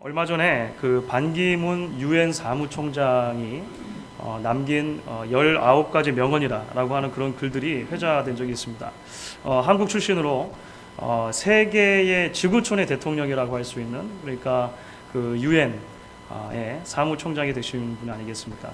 얼마 전에 그 반기문 유엔 사무총장이 어, 남긴 어, 19가지 명언이라고 하는 그런 글들이 회자된 적이 있습니다. 어, 한국 출신으로 어, 세계의 지구촌의 대통령이라고 할 수 있는 그러니까 그 유엔의 사무총장이 되신 분 아니겠습니까?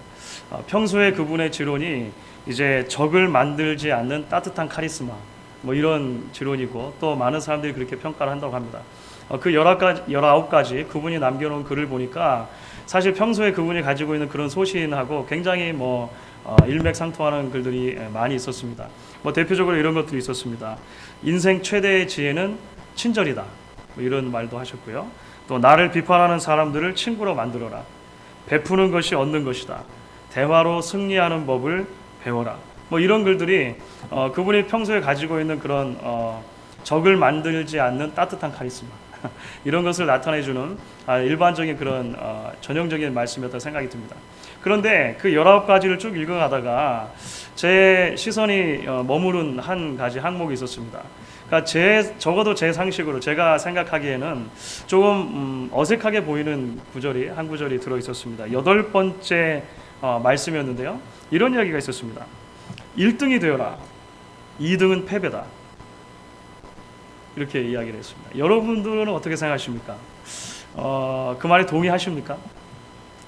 어, 평소에 그분의 지론이 이제 적을 만들지 않는 따뜻한 카리스마 뭐 이런 지론이고 또 많은 사람들이 그렇게 평가를 한다고 합니다. 어, 그 19가지, 19가지 그분이 남겨놓은 글을 보니까 사실 평소에 그분이 가지고 있는 그런 소신하고 굉장히 뭐 어, 일맥상통하는 글들이 많이 있었습니다. 뭐 대표적으로 이런 것들이 있었습니다. 인생 최대의 지혜는 친절이다. 뭐 이런 말도 하셨고요. 또 나를 비판하는 사람들을 친구로 만들어라. 베푸는 것이 얻는 것이다. 대화로 승리하는 법을 배워라. 뭐 이런 글들이 어, 그분이 평소에 가지고 있는 그런 어, 적을 만들지 않는 따뜻한 카리스마 이런 것을 나타내주는 아, 일반적인 그런 어, 전형적인 말씀이었다 생각이 듭니다. 그런데 그 열아홉 가지를 쭉 읽어가다가 제 시선이 어, 머무른 한 가지 항목이 있었습니다. 그러니까 제 적어도 제 상식으로 제가 생각하기에는 조금 음, 어색하게 보이는 구절이 한 구절이 들어 있었습니다. 여덟 번째 어, 말씀이었는데요. 이런 이야기가 있었습니다. 1등이 되어라. 2등은 패배다. 이렇게 이야기를 했습니다. 여러분들은 어떻게 생각하십니까? 어, 그 말에 동의하십니까?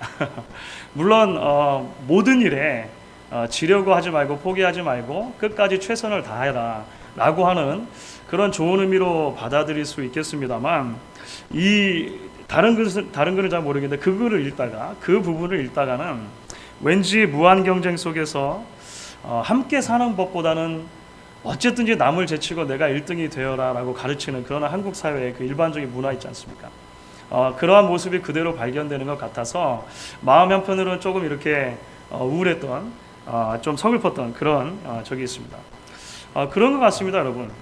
물론 어, 모든 일에 어, 지려고 하지 말고 포기하지 말고 끝까지 최선을 다해라 라고 하는 그런 좋은 의미로 받아들일 수 있겠습니다만 이 다른 글은 다른 글은 잘 모르겠는데 그 글을 읽다가 그 부분을 읽다가는 왠지 무한 경쟁 속에서 어, 함께 사는 법보다는 어쨌든지 남을 제치고 내가 1등이 되어라라고 가르치는 그런 한국 사회의 그 일반적인 문화 있지 않습니까? 어, 그러한 모습이 그대로 발견되는 것 같아서 마음 한편으로는 조금 이렇게 어, 우울했던 어, 좀 서글펐던 그런 어, 적이 있습니다. 어, 그런 것 같습니다, 여러분.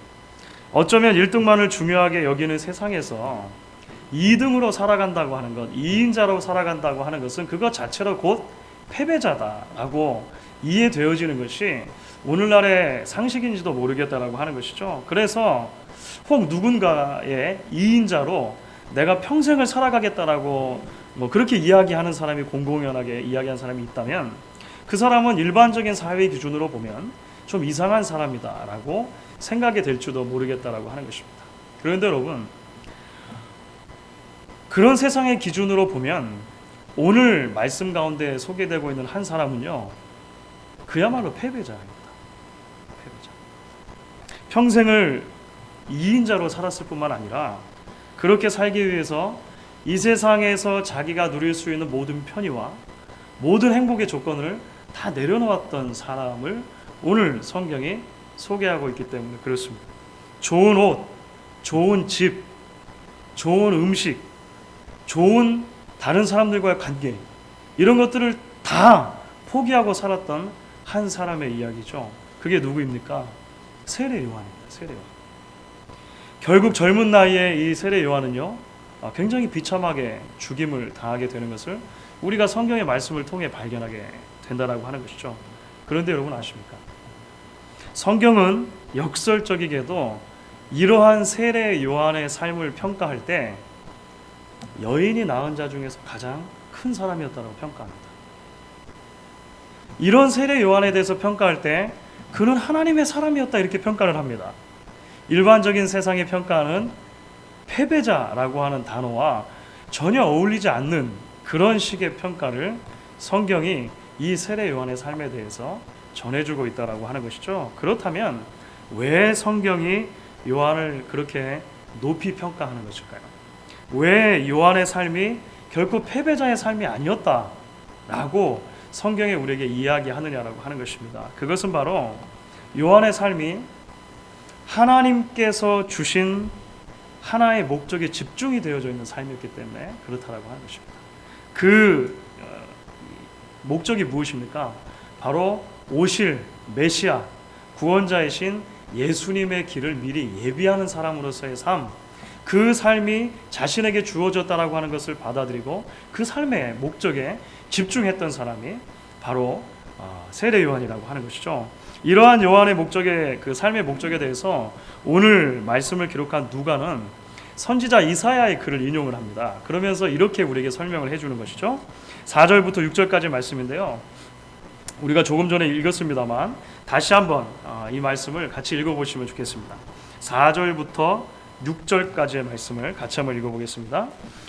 어쩌면 1등만을 중요하게 여기는 세상에서 2등으로 살아간다고 하는 것, 2인자로 살아간다고 하는 것은 그것 자체로 곧 패배자다라고 이해되어지는 것이 오늘날의 상식인지도 모르겠다라고 하는 것이죠. 그래서 혹 누군가의 2인자로 내가 평생을 살아가겠다라고 뭐 그렇게 이야기하는 사람이 공공연하게 이야기한 사람이 있다면 그 사람은 일반적인 사회 기준으로 보면 좀 이상한 사람이다라고 생각이 될지도 모르겠다라고 하는 것입니다. 그런데 여러분 그런 세상의 기준으로 보면 오늘 말씀 가운데 소개되고 있는 한 사람은요 그야말로 패배자입니다. 패배자. 평생을 2인자로 살았을 뿐만 아니라 그렇게 살기 위해서 이 세상에서 자기가 누릴 수 있는 모든 편의와 모든 행복의 조건을 다 내려놓았던 사람을 오늘 성경이 소개하고 있기 때문에 그렇습니다. 좋은 옷, 좋은 집, 좋은 음식, 좋은 다른 사람들과의 관계 이런 것들을 다 포기하고 살았던 한 사람의 이야기죠. 그게 누구입니까? 세례 요한입니다. 세례 요한. 결국 젊은 나이에 이 세례 요한은요, 아, 굉장히 비참하게 죽임을 당하게 되는 것을 우리가 성경의 말씀을 통해 발견하게 된다라고 하는 것이죠. 그런데 여러분 아십니까? 성경은 역설적이게도 이러한 세례 요한의 삶을 평가할 때 여인이 낳은 자 중에서 가장 큰 사람이었다고 평가합니다. 이런 세례 요한에 대해서 평가할 때 그는 하나님의 사람이었다 이렇게 평가를 합니다. 일반적인 세상의 평가는 패배자라고 하는 단어와 전혀 어울리지 않는 그런 식의 평가를 성경이 이 세례 요한의 삶에 대해서 전해주고 있다라고 하는 것이죠. 그렇다면 왜 성경이 요한을 그렇게 높이 평가하는 것일까요? 왜 요한의 삶이 결코 패배자의 삶이 아니었다라고 성경에 우리에게 이야기하느냐라고 하는 것입니다. 그것은 바로 요한의 삶이 하나님께서 주신 하나의 목적에 집중이 되어져 있는 삶이었기 때문에 그렇다라고 하는 것입니다. 그 어, 목적이 무엇입니까? 바로 오실 메시아 구원자이신 예수님의 길을 미리 예비하는 사람으로서의 삶, 그 삶이 자신에게 주어졌다라고 하는 것을 받아들이고 그 삶의 목적에 집중했던 사람이 바로 어, 세례 요한이라고 하는 것이죠. 이러한 요한의 목적의 그 삶의 목적에 대해서 오늘 말씀을 기록한 누가는 선지자 이사야의 글을 인용을 합니다. 그러면서 이렇게 우리에게 설명을 해 주는 것이죠. 4절부터 6절까지 말씀인데요. 우리가 조금 전에 읽었습니다만 다시 한번 어, 이 말씀을 같이 읽어 보시면 좋겠습니다. 4절부터 6절까지의 말씀을 같이 한번 읽어보겠습니다.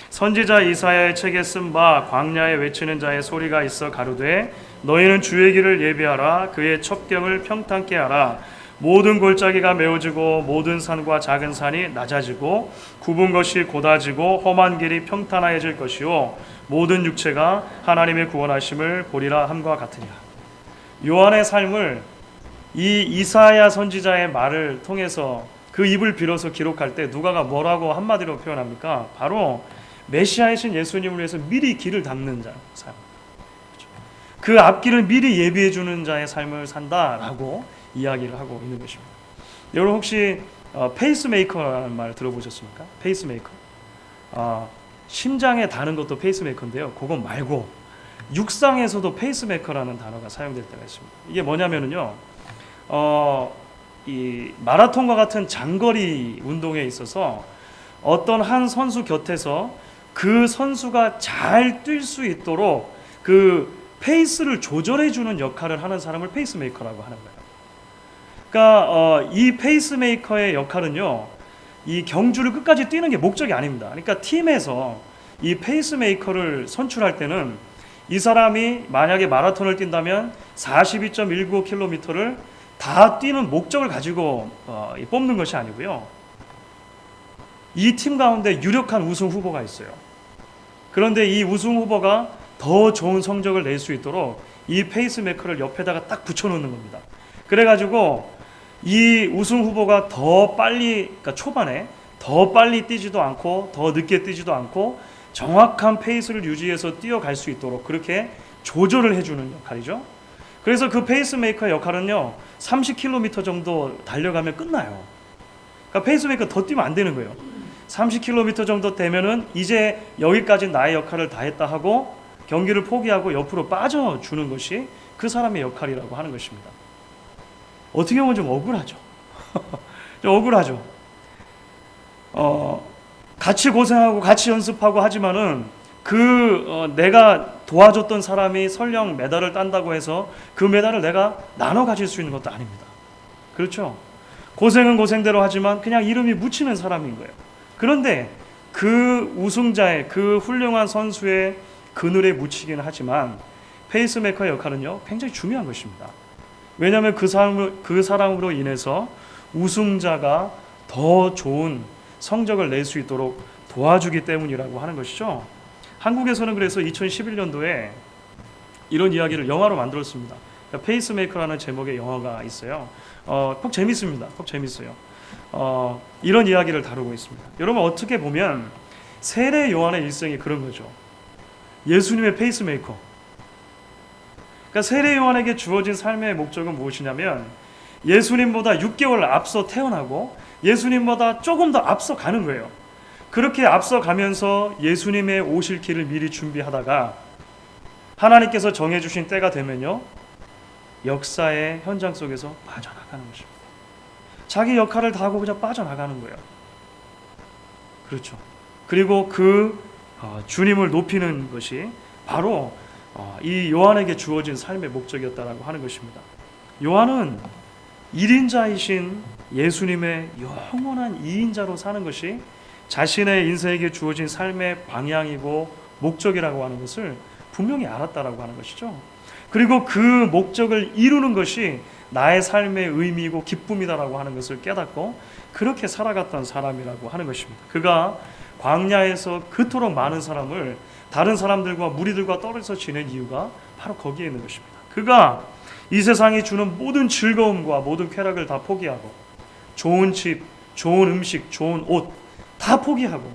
선지자 이사야의 책에 쓴 바 광야에 외치는 자의 소리가 있어 가로되 너희는 주의 길을 예비하라 그의 첩경을 평탄케 하라 모든 골짜기가 메워지고 모든 산과 작은 산이 낮아지고 굽은 것이 곧아지고 험한 길이 평탄하여질 것이요 모든 육체가 하나님의 구원하심을 보리라 함과 같으니라. 요한의 삶을 이 이사야 선지자의 말을 통해서 그 입을 빌어서 기록할 때 누가가 뭐라고 한마디로 표현합니까? 바로 메시아이신 예수님을 위해서 미리 길을 닦는 자 삶. 그렇죠. 그 앞길을 미리 예비해 주는 자의 삶을 산다라고 이야기를 하고 있는 것입니다. 여러분 혹시 어, 페이스메이커라는 말 들어보셨습니까? 페이스메이커. 어, 심장에 다는 것도 페이스메이커인데요. 그건 말고 육상에서도 페이스메이커라는 단어가 사용될 때가 있습니다. 이게 뭐냐면은요. 어, 이 마라톤과 같은 장거리 운동에 있어서 어떤 한 선수 곁에서 그 선수가 잘 뛸 수 있도록 그 페이스를 조절해 주는 역할을 하는 사람을 페이스메이커라고 하는 거예요. 그러니까 어, 이 페이스메이커의 역할은요. 이 경주를 끝까지 뛰는 게 목적이 아닙니다. 그러니까 팀에서 이 페이스메이커를 선출할 때는 이 사람이 만약에 마라톤을 뛴다면 42.195km를 다 뛰는 목적을 가지고 어, 이 뽑는 것이 아니고요. 이 팀 가운데 유력한 우승 후보가 있어요. 그런데 이 우승 후보가 더 좋은 성적을 낼 수 있도록 이 페이스메이커를 옆에다가 딱 붙여놓는 겁니다. 그래가지고 이 우승 후보가 더 빨리, 그러니까 초반에 더 빨리 뛰지도 않고 더 늦게 뛰지도 않고 정확한 페이스를 유지해서 뛰어갈 수 있도록 그렇게 조절을 해주는 역할이죠. 그래서 그 페이스메이커의 역할은요, 30km 정도 달려가면 끝나요. 그러니까 페이스메이커 더 뛰면 안 되는 거예요. 30km 정도 되면은 이제 여기까지 나의 역할을 다 했다 하고 경기를 포기하고 옆으로 빠져주는 것이 그 사람의 역할이라고 하는 것입니다. 어떻게 보면 좀 억울하죠. 좀 억울하죠. 어, 같이 고생하고 같이 연습하고 하지만은 그 어, 내가 도와줬던 사람이 설령 메달을 딴다고 해서 그 메달을 내가 나눠 가질 수 있는 것도 아닙니다. 그렇죠? 고생은 고생대로 하지만 그냥 이름이 묻히는 사람인 거예요. 그런데 그 우승자의 그 훌륭한 선수의 그늘에 묻히기는 하지만 페이스메이커의 역할은요 굉장히 중요한 것입니다. 왜냐하면 그 사람 그 사람으로 인해서 우승자가 더 좋은 성적을 낼 수 있도록 도와주기 때문이라고 하는 것이죠. 한국에서는 그래서 2011년도에 이런 이야기를 영화로 만들었습니다. 그러니까 페이스메이커라는 제목의 영화가 있어요. 어, 꼭 재밌습니다. 꼭 재밌어요. 어, 이런 이야기를 다루고 있습니다. 여러분 어떻게 보면 세례 요한의 일생이 그런 거죠. 예수님의 페이스메이커. 그러니까 세례 요한에게 주어진 삶의 목적은 무엇이냐면 예수님보다 6개월 앞서 태어나고 예수님보다 조금 더 앞서 가는 거예요. 그렇게 앞서 가면서 예수님의 오실 길을 미리 준비하다가 하나님께서 정해주신 때가 되면요 역사의 현장 속에서 빠져나가는 것입니다. 자기 역할을 다 하고 그냥 빠져나가는 거예요. 그렇죠. 그리고 그 어, 주님을 높이는 것이 바로 어, 이 요한에게 주어진 삶의 목적이었다라고 하는 것입니다. 요한은 1인자이신 예수님의 영원한 2인자로 사는 것이 자신의 인생에게 주어진 삶의 방향이고 목적이라고 하는 것을 분명히 알았다라고 하는 것이죠. 그리고 그 목적을 이루는 것이 나의 삶의 의미이고 기쁨이다라고 하는 것을 깨닫고 그렇게 살아갔던 사람이라고 하는 것입니다. 그가 광야에서 그토록 많은 사람을 다른 사람들과 무리들과 떨어져 지낸 이유가 바로 거기에 있는 것입니다. 그가 이 세상이 주는 모든 즐거움과 모든 쾌락을 다 포기하고 좋은 집, 좋은 음식, 좋은 옷 다 포기하고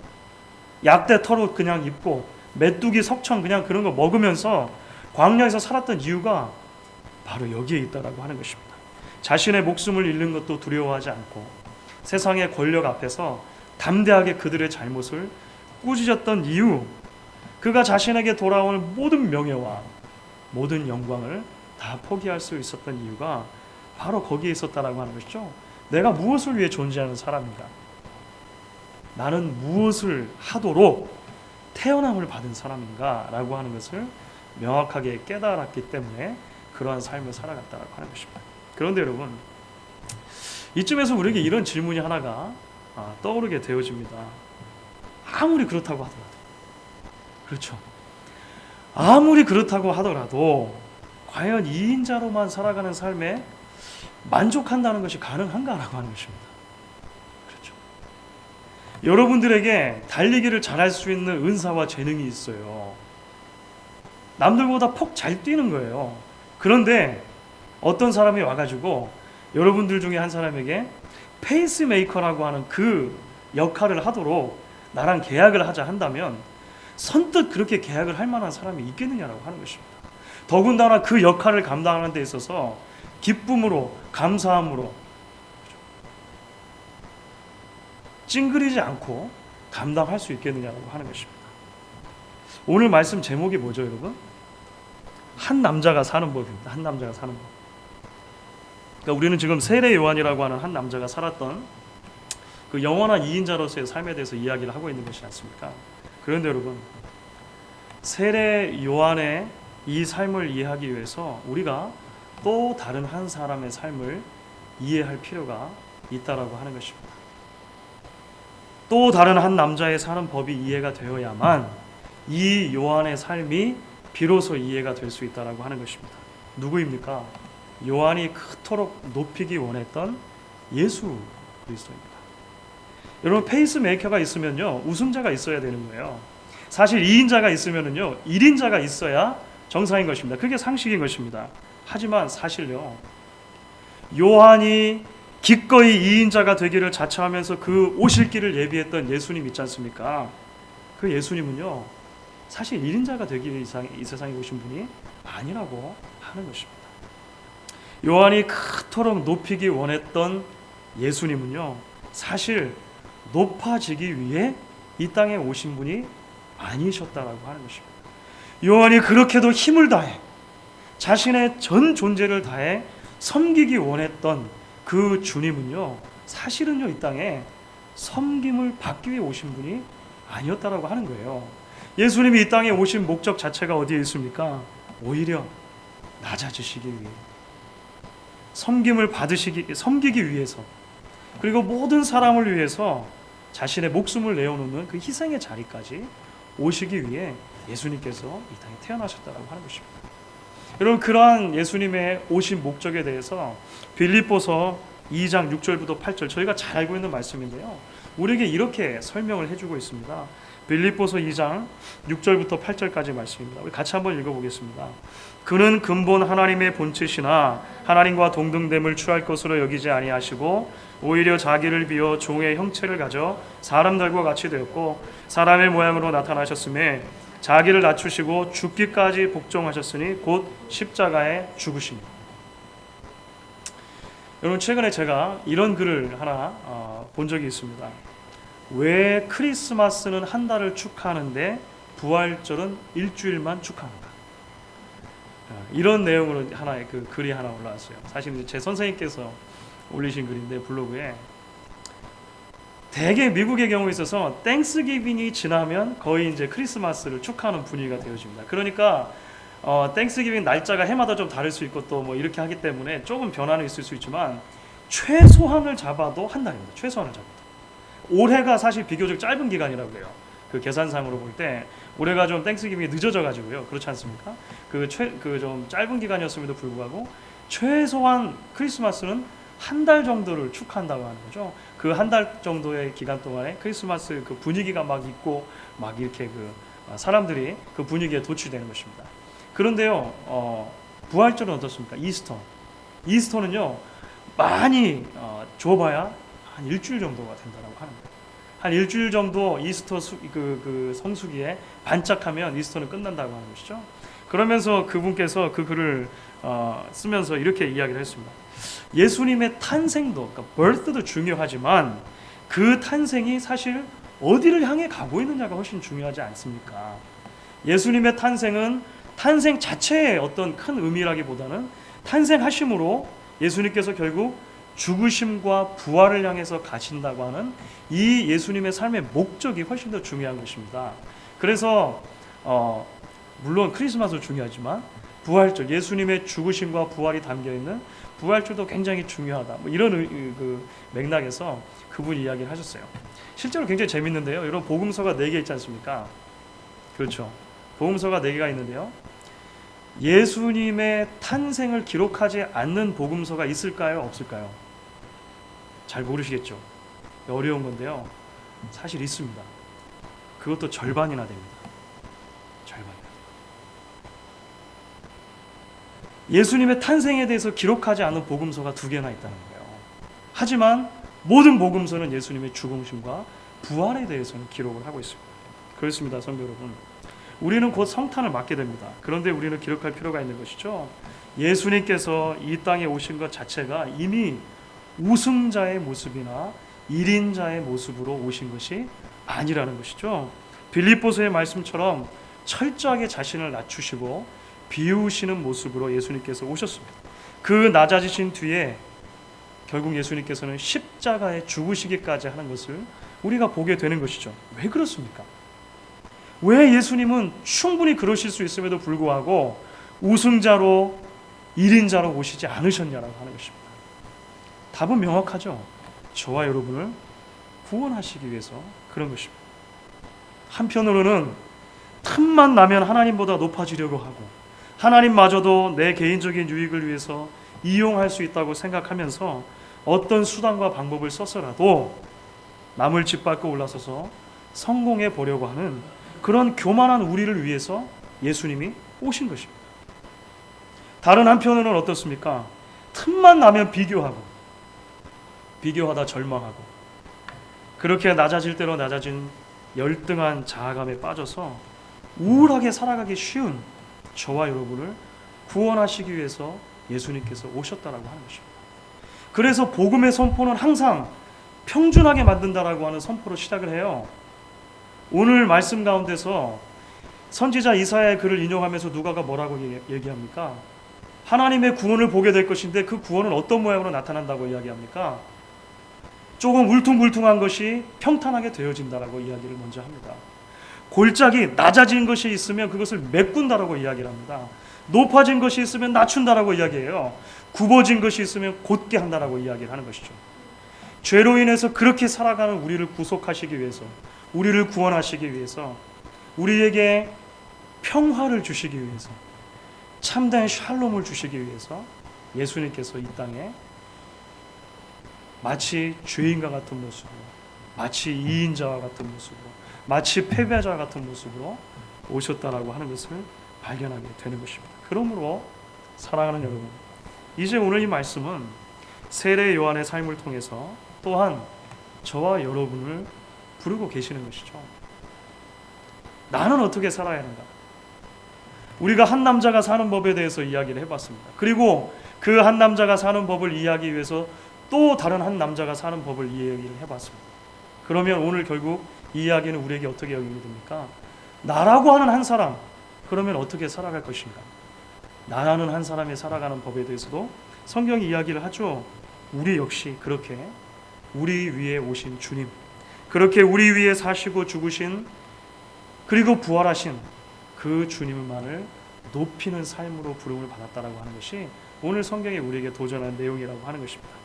약대 털옷 그냥 입고 메뚜기 석청 그냥 그런 거 먹으면서 광야에서 살았던 이유가 바로 여기에 있다라고 하는 것입니다. 자신의 목숨을 잃는 것도 두려워하지 않고 세상의 권력 앞에서 담대하게 그들의 잘못을 꾸짖었던 이유 그가 자신에게 돌아올 모든 명예와 모든 영광을 다 포기할 수 있었던 이유가 바로 거기에 있었다라고 하는 것이죠. 내가 무엇을 위해 존재하는 사람인가? 나는 무엇을 하도록 태어남을 받은 사람인가라고 하는 것을 명확하게 깨달았기 때문에 그러한 삶을 살아갔다라고 하는 것입니다. 그런데 여러분 이쯤에서 우리에게 이런 질문이 하나가 아, 떠오르게 되어집니다. 아무리 그렇다고 하더라도 그렇죠. 아무리 그렇다고 하더라도 과연 이인자로만 살아가는 삶에 만족한다는 것이 가능한가라고 하는 것입니다. 여러분들에게 달리기를 잘할 수 있는 은사와 재능이 있어요. 남들보다 폭 잘 뛰는 거예요. 그런데 어떤 사람이 와가지고 여러분들 중에 한 사람에게 페이스메이커라고 하는 그 역할을 하도록 나랑 계약을 하자 한다면 선뜻 그렇게 계약을 할 만한 사람이 있겠느냐라고 하는 것입니다. 더군다나 그 역할을 감당하는 데 있어서 기쁨으로 감사함으로 찡그리지 않고 감당할 수 있겠느냐라고 하는 것입니다. 오늘 말씀 제목이 뭐죠, 여러분? 한 남자가 사는 법입니다. 한 남자가 사는 법. 그러니까 우리는 지금 세례 요한이라고 하는 한 남자가 살았던 그 영원한 이인자로서의 삶에 대해서 이야기를 하고 있는 것이 않습니까? 그런데 여러분 세례 요한의 이 삶을 이해하기 위해서 우리가 또 다른 한 사람의 삶을 이해할 필요가 있다라고 하는 것입니다. 또 다른 한 남자의 사는 법이 이해가 되어야만 이 요한의 삶이 비로소 이해가 될 수 있다라고 하는 것입니다. 누구입니까? 요한이 그토록 높이기 원했던 예수 그리스도입니다. 여러분 페이스메이커가 있으면요 우승자가 있어야 되는 거예요. 사실 2인자가 있으면은요 1인자가 있어야 정상인 것입니다. 그게 상식인 것입니다. 하지만 사실요 요한이 기꺼이 2인자가 되기를 자처하면서 그 오실 길을 예비했던 예수님 있지 않습니까? 그 예수님은요 사실 1인자가 되기 이상 이 세상에 오신 분이 아니라고 하는 것입니다. 요한이 그토록 높이기 원했던 예수님은요 사실 높아지기 위해 이 땅에 오신 분이 아니셨다라고 하는 것입니다. 요한이 그렇게도 힘을 다해 자신의 전 존재를 다해 섬기기 원했던 그 주님은요 사실은요 이 땅에 섬김을 받기 위해 오신 분이 아니었다라고 하는 거예요. 예수님이 이 땅에 오신 목적 자체가 어디에 있습니까? 오히려 낮아지시기 위해 섬김을 받으시기 섬기기 위해서 그리고 모든 사람을 위해서 자신의 목숨을 내어놓는 그 희생의 자리까지 오시기 위해 예수님께서 이 땅에 태어나셨다고 하는 것입니다. 여러분 그러한 예수님의 오신 목적에 대해서 빌립보서 2장 6절부터 8절 저희가 잘 알고 있는 말씀인데요. 우리에게 이렇게 설명을 해주고 있습니다. 빌립보서 2장 6절부터 8절까지 말씀입니다. 우리 같이 한번 읽어보겠습니다. 그는 근본 하나님의 본체시나 하나님과 동등됨을 취할 것으로 여기지 아니하시고 오히려 자기를 비워 종의 형체를 가져 사람들과 같이 되었고 사람의 모양으로 나타나셨음에 자기를 낮추시고 죽기까지 복종하셨으니 곧 십자가에 죽으십니다. 여러분 최근에 제가 이런 글을 하나 어, 본 적이 있습니다. 왜 크리스마스는 한 달을 축하하는데 부활절은 일주일만 축하하는가? 어, 이런 내용으로 하나의 그 글이 하나 올라왔어요. 사실 제 선생님께서 올리신 글인데 블로그에 대개 미국의 경우에 있어서 땡스기빙이 지나면 거의 이제 크리스마스를 축하하는 분위기가 되어집니다. 그러니까 어, 땡스기빙 날짜가 해마다 좀 다를 수 있고 또 뭐 이렇게 하기 때문에 조금 변화는 있을 수 있지만 최소한을 잡아도 한 달입니다. 최소한을 잡아도. 올해가 사실 비교적 짧은 기간이라고 해요. 그 계산상으로 볼 때 올해가 좀 땡스기빙이 늦어져 가지고요. 그렇지 않습니까? 그 최 그 좀 짧은 기간이었음에도 불구하고 최소한 크리스마스는 한 달 정도를 축하한다고 하는 거죠. 그 한 달 정도의 기간 동안에 크리스마스 그 분위기가 막 있고 막 이렇게 그 사람들이 그 분위기에 도취되는 것입니다. 그런데요, 어, 부활절은 어떻습니까? 이스터. 이스터는요, 많이 어, 줘봐야 한 일주일 정도가 된다고 하는 거예요. 한 일주일 정도 이스터 수, 그, 그 성수기에 반짝하면 이스터는 끝난다고 하는 것이죠. 그러면서 그분께서 그 글을 어, 쓰면서 이렇게 이야기를 했습니다. 예수님의 탄생도, 그러니까 birth도 중요하지만 그 탄생이 사실 어디를 향해 가고 있느냐가 훨씬 중요하지 않습니까? 예수님의 탄생은 탄생 자체의 어떤 큰 의미라기보다는 탄생하심으로 예수님께서 결국 죽으심과 부활을 향해서 가신다고 하는 이 예수님의 삶의 목적이 훨씬 더 중요한 것입니다. 그래서 어, 물론 크리스마스도 중요하지만 부활절 예수님의 죽으심과 부활이 담겨 있는 부활절도 굉장히 중요하다. 뭐 이런 의- 그 맥락에서 그분 이야기를 하셨어요. 실제로 굉장히 재밌는데요. 여러분 복음서가 네개 있지 않습니까? 그렇죠. 복음서가 네 개가 있는데요. 예수님의 탄생을 기록하지 않는 복음서가 있을까요? 없을까요? 잘 모르시겠죠. 어려운 건데요. 사실 있습니다. 그것도 절반이나 됩니다. 절반. 예수님의 탄생에 대해서 기록하지 않은 복음서가 두 개나 있다는 거예요. 하지만 모든 복음서는 예수님의 죽음심과 부활에 대해서는 기록을 하고 있습니다. 그렇습니다, 성도 여러분. 우리는 곧 성탄을 맞게 됩니다. 그런데 우리는 기록할 필요가 있는 것이죠. 예수님께서 이 땅에 오신 것 자체가 이미 우승자의 모습이나 일인자의 모습으로 오신 것이 아니라는 것이죠. 빌립보서의 말씀처럼 철저하게 자신을 낮추시고 비우시는 모습으로 예수님께서 오셨습니다. 그 낮아지신 뒤에 결국 예수님께서는 십자가에 죽으시기까지 하는 것을 우리가 보게 되는 것이죠. 왜 그렇습니까? 왜 예수님은 충분히 그러실 수 있음에도 불구하고 우승자로 일인자로 오시지 않으셨냐라고 하는 것입니다. 답은 명확하죠. 저와 여러분을 구원하시기 위해서 그런 것입니다. 한편으로는 틈만 나면 하나님보다 높아지려고 하고 하나님마저도 내 개인적인 유익을 위해서 이용할 수 있다고 생각하면서 어떤 수단과 방법을 써서라도 남을 짓밟고 올라서서 성공해 보려고 하는 그런 교만한 우리를 위해서 예수님이 오신 것입니다. 다른 한편으로는 어떻습니까? 틈만 나면 비교하고 비교하다 절망하고 그렇게 낮아질 대로 낮아진 열등한 자아감에 빠져서 우울하게 살아가기 쉬운 저와 여러분을 구원하시기 위해서 예수님께서 오셨다라고 하는 것입니다. 그래서 복음의 선포는 항상 평준하게 만든다라고 하는 선포로 시작을 해요. 오늘 말씀 가운데서 선지자 이사야의 글을 인용하면서 누가가 뭐라고 얘기- 얘기합니까? 하나님의 구원을 보게 될 것인데 그 구원은 어떤 모양으로 나타난다고 이야기합니까? 조금 울퉁불퉁한 것이 평탄하게 되어진다라고 이야기를 먼저 합니다. 골짜기 낮아진 것이 있으면 그것을 메꾼다라고 이야기를 합니다. 높아진 것이 있으면 낮춘다라고 이야기해요. 굽어진 것이 있으면 곧게 한다라고 이야기를 하는 것이죠. 죄로 인해서 그렇게 살아가는 우리를 구속하시기 위해서, 우리를 구원하시기 위해서, 우리에게 평화를 주시기 위해서, 참된 샬롬을 주시기 위해서 예수님께서 이 땅에 마치 죄인과 같은 모습으로, 마치 이인자와 같은 모습으로, 마치 패배자 같은 모습으로 오셨다라고 하는 것을 발견하게 되는 것입니다. 그러므로 사랑하는 여러분, 이제 오늘 이 말씀은 세례 요한의 삶을 통해서 또한 저와 여러분을 부르고 계시는 것이죠. 나는 어떻게 살아야 하는가? 우리가 한 남자가 사는 법에 대해서 이야기를 해봤습니다. 그리고 그 한 남자가 사는 법을 이해하기 위해서 또 다른 한 남자가 사는 법을 이야기를 해봤습니다. 그러면 오늘 결국 이 이야기는 우리에게 어떻게 여기게 됩니까? 나라고 하는 한 사람, 그러면 어떻게 살아갈 것인가? 나라는 한 사람이 살아가는 법에 대해서도 성경이 이야기를 하죠. 우리 역시 그렇게 우리 위에 오신 주님, 그렇게 우리 위에 사시고 죽으신 그리고 부활하신 그 주님만을 높이는 삶으로 부름을 받았다라고 하는 것이 오늘 성경에 우리에게 도전한 내용이라고 하는 것입니다.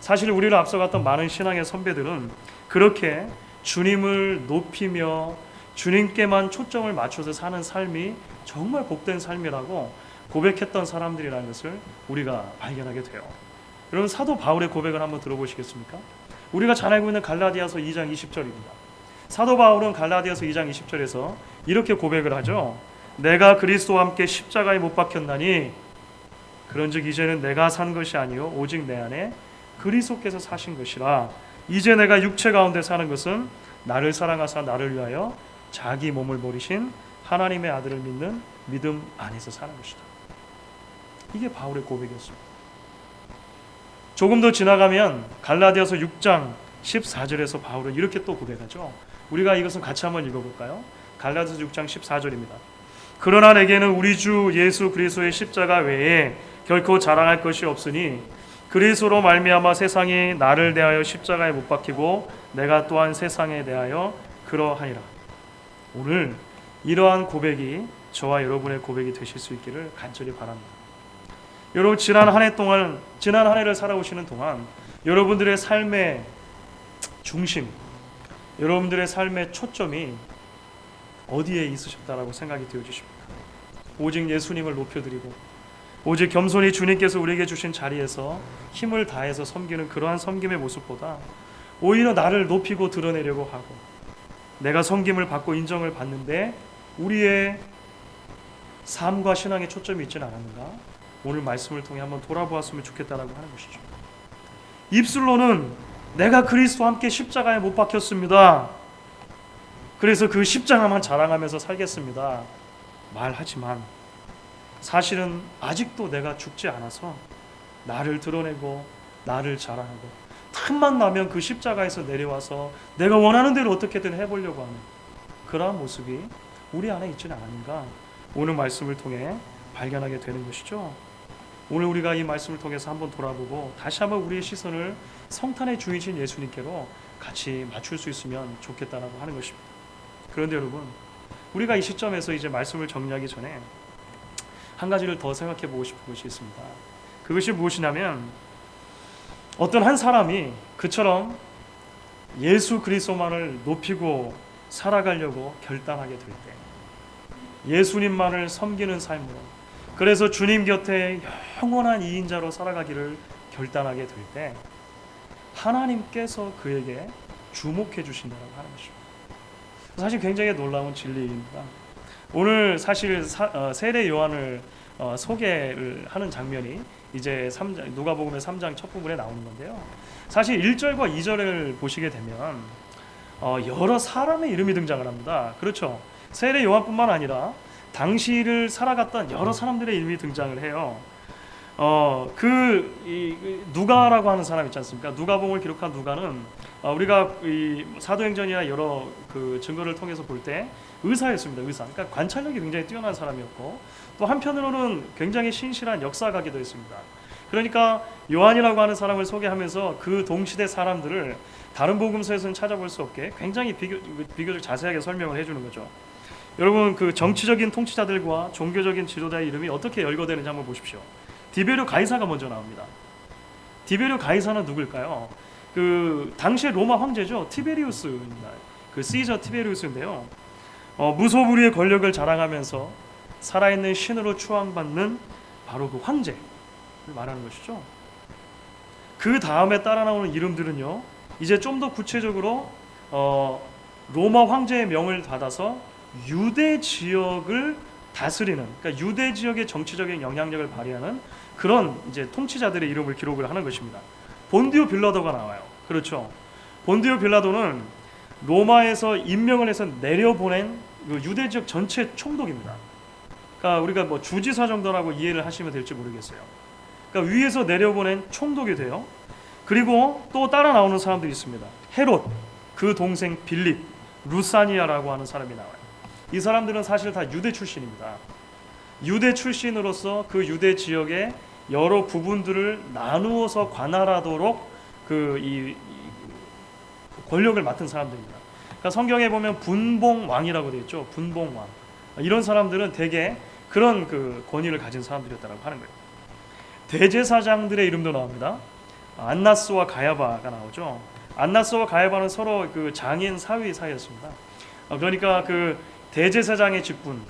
사실 우리를 앞서갔던 많은 신앙의 선배들은 그렇게 주님을 높이며 주님께만 초점을 맞춰서 사는 삶이 정말 복된 삶이라고 고백했던 사람들이라는 것을 우리가 발견하게 돼요. 여러분 사도 바울의 고백을 한번 들어보시겠습니까? 우리가 잘 알고 있는 갈라디아서 2장 20절입니다. 사도 바울은 갈라디아서 2장 20절에서 이렇게 고백을 하죠. 내가 그리스도와 함께 십자가에 못 박혔나니 그런즉 이제는 내가 산 것이 아니요 오직 내 안에 그리스도께서 사신 것이라 이제 내가 육체 가운데 사는 것은 나를 사랑하사 나를 위하여 자기 몸을 버리신 하나님의 아들을 믿는 믿음 안에서 사는 것이다. 이게 바울의 고백이었습니다. 조금 더 지나가면 갈라디아서 6장 14절에서 바울은 이렇게 또 고백하죠. 우리가 이것은 같이 한번 읽어볼까요? 갈라디아서 6장 14절입니다. 그러나 내게는 우리 주 예수 그리스도의 십자가 외에 결코 자랑할 것이 없으니 그 그리스도로 말미암아 세상이 나를 대하여 십자가에 못 박히고 내가 또한 세상에 대하여 그러하니라. 오늘 이러한 고백이 저와 여러분의 고백이 되실 수 있기를 간절히 바랍니다. 여러분 지난 한 해 동안 지난 한 해를 살아오시는 동안 여러분들의 삶의 중심, 여러분들의 삶의 초점이 어디에 있으셨다라고 생각이 되어지십니까? 오직 예수님을 높여드리고 오직 겸손히 주님께서 우리에게 주신 자리에서 힘을 다해서 섬기는 그러한 섬김의 모습보다 오히려 나를 높이고 드러내려고 하고 내가 섬김을 받고 인정을 받는데 우리의 삶과 신앙의 초점이 있지는 않았는가? 오늘 말씀을 통해 한번 돌아보았으면 좋겠다라고 하는 것이죠. 입술로는 내가 그리스도와 함께 십자가에 못 박혔습니다. 그래서 그 십자가만 자랑하면서 살겠습니다. 말하지만 사실은 아직도 내가 죽지 않아서 나를 드러내고 나를 자랑하고 틈만 나면 그 십자가에서 내려와서 내가 원하는 대로 어떻게든 해보려고 하는 그러한 모습이 우리 안에 있지는 않은가 오늘 말씀을 통해 발견하게 되는 것이죠. 오늘 우리가 이 말씀을 통해서 한번 돌아보고 다시 한번 우리의 시선을 성탄의 주이신 예수님께로 같이 맞출 수 있으면 좋겠다라고 하는 것입니다. 그런데 여러분, 우리가 이 시점에서 이제 말씀을 정리하기 전에 한 가지를 더 생각해 보고 싶은 것이 있습니다. 그것이 무엇이냐면 어떤 한 사람이 그처럼 예수 그리스도만을 높이고 살아가려고 결단하게 될 때, 예수님만을 섬기는 삶으로, 그래서 주님 곁에 영원한 이인자로 살아가기를 결단하게 될 때, 하나님께서 그에게 주목해 주신다고 하는 것입니다. 사실 굉장히 놀라운 진리입니다. 오늘 사실 사, 어, 세례 요한을 어, 소개를 하는 장면이 이제 3장, 누가복음의 3장 첫 부분에 나오는 건데요. 사실 1절과 2절을 보시게 되면 어, 여러 사람의 이름이 등장을 합니다. 그렇죠. 세례 요한뿐만 아니라 당시를 살아갔던 여러 사람들의 이름이 등장을 해요. 어, 그 이, 누가라고 하는 사람 있지 않습니까? 누가복음을 기록한 누가는 어, 우리가 이 사도행전이나 여러 그 증거를 통해서 볼 때 의사였습니다. 의사. 그러니까 관찰력이 굉장히 뛰어난 사람이었고 또 한편으로는 굉장히 신실한 역사가기도 했습니다. 그러니까 요한이라고 하는 사람을 소개하면서 그 동시대 사람들을 다른 복음서에서는 찾아볼 수 없게 굉장히 비교, 비교적 자세하게 설명을 해주는 거죠. 여러분 그 정치적인 통치자들과 종교적인 지도자의 이름이 어떻게 열거되는지 한번 보십시오. 디베르 가이사가 먼저 나옵니다. 디베르 가이사는 누굴까요? 그 당시의 로마 황제죠 티베리우스입니다. 그 시저 티베리우스인데요. 어, 무소불위의 권력을 자랑하면서 살아있는 신으로 추앙받는 바로 그 황제를 말하는 것이죠. 그 다음에 따라 나오는 이름들은요. 이제 좀 더 구체적으로 어, 로마 황제의 명을 받아서 유대 지역을 다스리는 그러니까 유대 지역의 정치적인 영향력을 발휘하는 그런 이제 통치자들의 이름을 기록을 하는 것입니다. 본디오 빌라도가 나와요. 그렇죠. 본디오 빌라도는 로마에서 임명을 해서 내려보낸 그 유대 지역 전체 총독입니다. 그러니까 우리가 뭐 주지사 정도라고 이해를 하시면 될지 모르겠어요. 그러니까 위에서 내려보낸 총독이 돼요. 그리고 또 따라 나오는 사람들이 있습니다. 헤롯, 그 동생 빌립, 루사니아라고 하는 사람이 나와요. 이 사람들은 사실 다 유대 출신입니다. 유대 출신으로서 그 유대 지역의 여러 부분들을 나누어서 관할하도록 그 이 권력을 맡은 사람들입니다. 그러니까 성경에 보면 분봉 왕이라고 되어 있죠. 분봉 왕. 이런 사람들은 대개 그런 그 권위를 가진 사람들이었다고 하는 거예요. 대제사장들의 이름도 나옵니다. 안나스와 가야바가 나오죠. 안나스와 가야바는 서로 그 장인 사위 사이였습니다. 어, 그러니까 그 대제사장의 직분,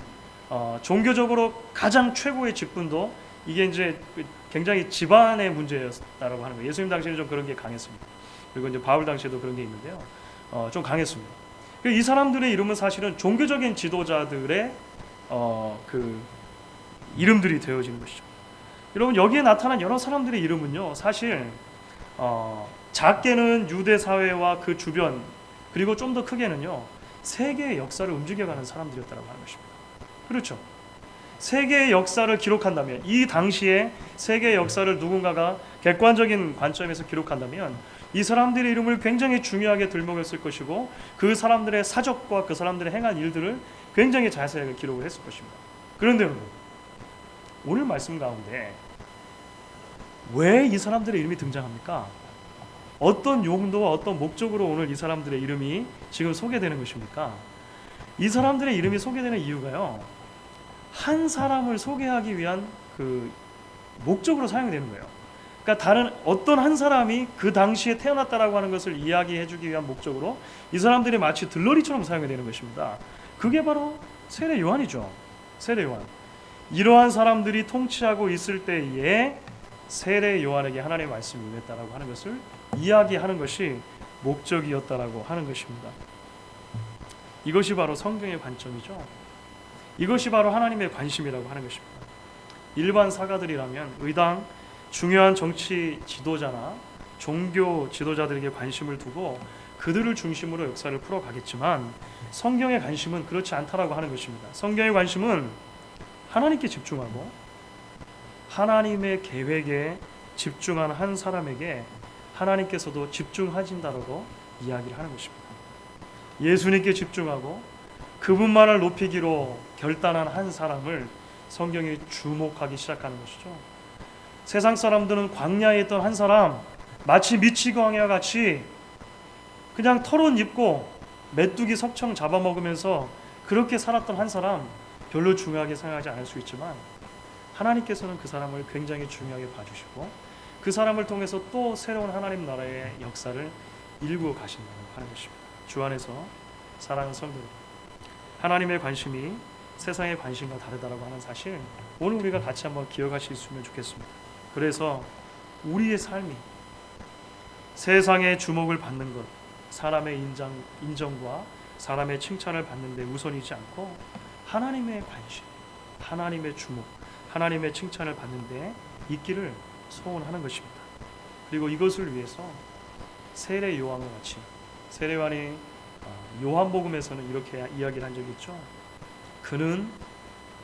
어, 종교적으로 가장 최고의 직분도 이게 이제 그 굉장히 집안의 문제였다라고 하는 거예요. 예수님 당시에는 좀 그런 게 강했습니다. 그리고 이제 바울 당시에도 그런 게 있는데요. 어, 좀 강했습니다. 이 사람들의 이름은 사실은 종교적인 지도자들의 어, 그 이름들이 되어지는 것이죠. 여러분 여기에 나타난 여러 사람들의 이름은요, 사실 어, 작게는 유대 사회와 그 주변 그리고 좀 더 크게는요 세계의 역사를 움직여가는 사람들이었다고 하는 것입니다. 그렇죠. 세계의 역사를 기록한다면 이 당시에 세계의 역사를 누군가가 객관적인 관점에서 기록한다면 이 사람들의 이름을 굉장히 중요하게 들먹였을 것이고 그 사람들의 사적과 그 사람들의 행한 일들을 굉장히 자세하게 기록을 했을 것입니다. 그런데 오늘 말씀 가운데 왜 이 사람들의 이름이 등장합니까? 어떤 용도와 어떤 목적으로 오늘 이 사람들의 이름이 지금 소개되는 것입니까? 이 사람들의 이름이 소개되는 이유가요. 한 사람을 소개하기 위한 그 목적으로 사용이 되는 거예요. 그러니까 다른 어떤 한 사람이 그 당시에 태어났다라고 하는 것을 이야기해 주기 위한 목적으로 이 사람들이 마치 들러리처럼 사용이 되는 것입니다. 그게 바로 세례 요한이죠. 세례 요한. 이러한 사람들이 통치하고 있을 때에 세례 요한에게 하나님의 말씀이 임했다라고 하는 것을 이야기하는 것이 목적이었다라고 하는 것입니다. 이것이 바로 성경의 관점이죠. 이것이 바로 하나님의 관심이라고 하는 것입니다. 일반 사가들이라면 의당 중요한 정치 지도자나 종교 지도자들에게 관심을 두고 그들을 중심으로 역사를 풀어가겠지만 성경의 관심은 그렇지 않다라고 하는 것입니다. 성경의 관심은 하나님께 집중하고 하나님의 계획에 집중한 한 사람에게 하나님께서도 집중하신다라고 이야기를 하는 것입니다. 예수님께 집중하고 그분만을 높이기로 결단한 한 사람을 성경이 주목하기 시작하는 것이죠. 세상 사람들은 광야에 있던 한 사람 마치 미치 광야 같이 그냥 털옷 입고 메뚜기 석청 잡아먹으면서 그렇게 살았던 한 사람 별로 중요하게 생각하지 않을 수 있지만 하나님께서는 그 사람을 굉장히 중요하게 봐주시고 그 사람을 통해서 또 새로운 하나님 나라의 역사를 일구어 가신다고 하는 것입니다. 주 안에서 사랑하는 성도 하나님의 관심이 세상의 관심과 다르다라고 하는 사실 오늘 우리가 같이 한번 기억하셨으면 좋겠습니다. 그래서 우리의 삶이 세상의 주목을 받는 것, 사람의 인정, 인정과 사람의 칭찬을 받는데 우선이지 않고 하나님의 관심, 하나님의 주목, 하나님의 칭찬을 받는데 있기를 소원하는 것입니다. 그리고 이것을 위해서 세례 요한과 같이 세례 요한이 어, 요한복음에서는 이렇게 이야기를 한 적이 있죠. 그는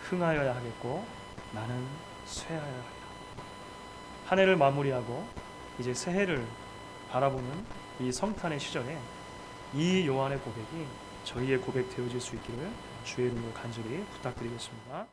흥하여야 하겠고 나는 쇠하여야 하리라. 한 해를 마무리하고 이제 새해를 바라보는 이 성탄의 시절에 이 요한의 고백이 저희의 고백 되어질 수 있기를 주의 이름으로 간절히 부탁드리겠습니다.